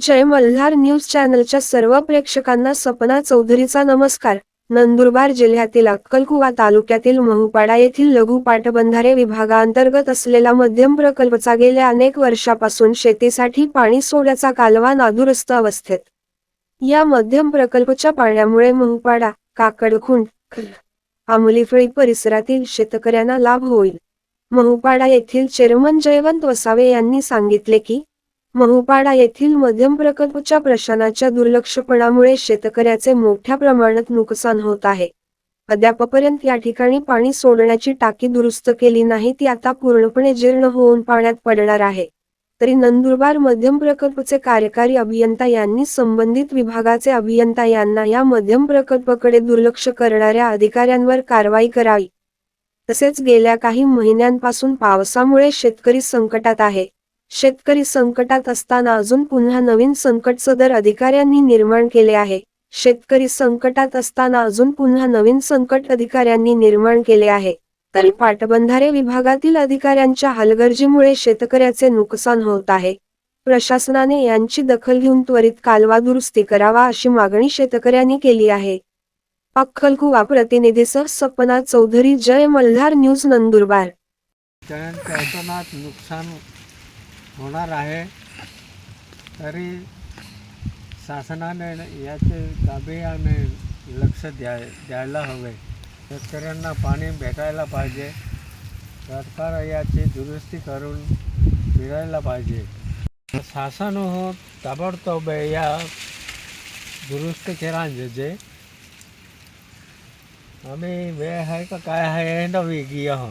जय Malhar news चॅनलच्या सर्व प्रेक्षकांना सपना चौधरीचा नमस्कार. नंदुरबार जिल्ह्यातील अक्कलकुवा तालुक्यातील महुपाडा येथील लघु पाटबंधारे विभागाअंतर्गत असलेला मध्यम प्रकल्पचा गेल्या अनेक वर्षापासून शेतीसाठी पाणी सोडण्याचा कालवा नादुरस्त अवस्थेत. या मध्यम प्रकल्पच्या पाण्यामुळे महुपाडा काकडखुंड आमलीफळी परिसरातील शेतकऱ्यांना लाभ होईल. महुपाडा येथील चेअरमन जयवंत वसावे यांनी सांगितले की महुपाडा येथील मध्यम प्रकल्पच्या प्रशासनाच्या दुर्लक्षपणामुळे शेतकऱ्याचे मोठ्या प्रमाणात नुकसान होत आहे. अद्यापपर्यंत या ठिकाणी पाणी सोडण्याची टाकी दुरुस्त केली नाही ती आता पूर्णपणे जीर्ण होऊन पाण्यात पडणार आहे. तरी नंदुरबार मध्यम प्रकल्पचे कार्यकारी अभियंता यांनी संबंधित विभागाचे अभियंता यांना या मध्यम प्रकल्पाकडे दुर्लक्ष करणाऱ्या अधिकाऱ्यांवर कारवाई करावी. तसेच गेल्या काही महिन्यांपासून पावसामुळे शेतकरी संकटात आहे. शेतकरी संकटात असताना अजून पुन्हा नवीन संकट सदर अधिकाऱ्यांनी निर्माण केले आहे. शेतकरी संकटात असताना अजून पुन्हा नवीन संकट अधिकाऱ्यांनी निर्माण केले आहे. तरी पाटबंधारे विभागातील अधिकाऱ्यांच्या हलगर्जीमुळे शेतकऱ्याचे नुकसान होत आहे. प्रशासनाने यांची दखल घेऊन त्वरित कालवा दुरुस्ती करावा अशी मागणी शेतकऱ्यांनी केली आहे. अक्कलकुवा प्रतिनिधीसह सपना चौधरी जय मल्हार न्यूज नंदुरबार. नुकसान होणार आहे. तरी शासनाने याचे गांभीर्याने लक्ष द्या द्यायला हवे. शेतकऱ्यांना पाणी भेटायला पाहिजे. सरकार याची दुरुस्ती करून मिळायला पाहिजे. शासन हो ताबडतोब या दुरुस्त केला जे. आम्ही वेळ आहे का काय आहे हे वेगळी हो.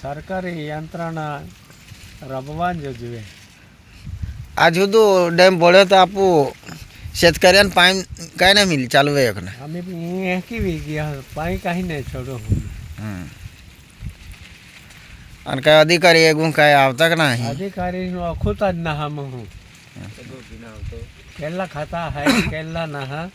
सरकारी यंत्रणा रबवान जोजवे आज हुदू डॅम बोळ्यो तर आपू शेतकऱ्यान पाणी काय नाही मिली चालू आहे एकनं आम्ही हे की वेगळी आहो पाणी काही नाही छोडो हम्म. आणि काय अधिकारी एकूण काय आवता का नाही अधिकारी अखुतात ना हा मग केला खाता है केला ना हा